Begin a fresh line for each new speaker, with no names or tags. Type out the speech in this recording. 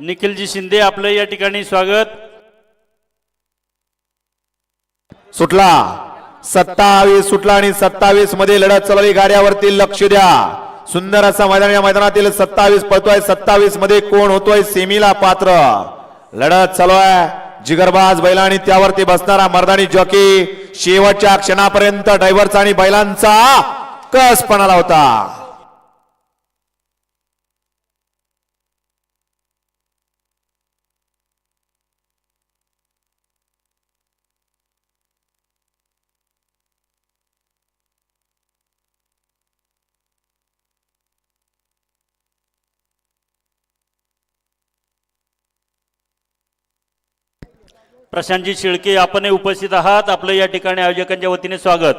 निखिलजी शिंदे आपलं या ठिकाणी स्वागत.
सुटला. सत्तावीस सुटला आणि सत्तावीसमध्ये लढत चालवली गाड्यावरती लक्ष द्या. सुंदर असा मैदान या मैदानातील सत्तावीस पळतोय. सत्तावीसमध्ये कोण होतोय? सेमीला पात्र. लढत चालू आहे. जिगरबाज बैला आणि त्यावरती बसणारा मर्दानी जॉकी शेवटच्या क्षणापर्यंत ड्रायव्हरचा आणि बैलांचा कस पणाला होता.
प्रशांतजी शिळके आपणही उपस्थित आहात. आपलं या ठिकाणी आयोजकांच्या वतीने स्वागत.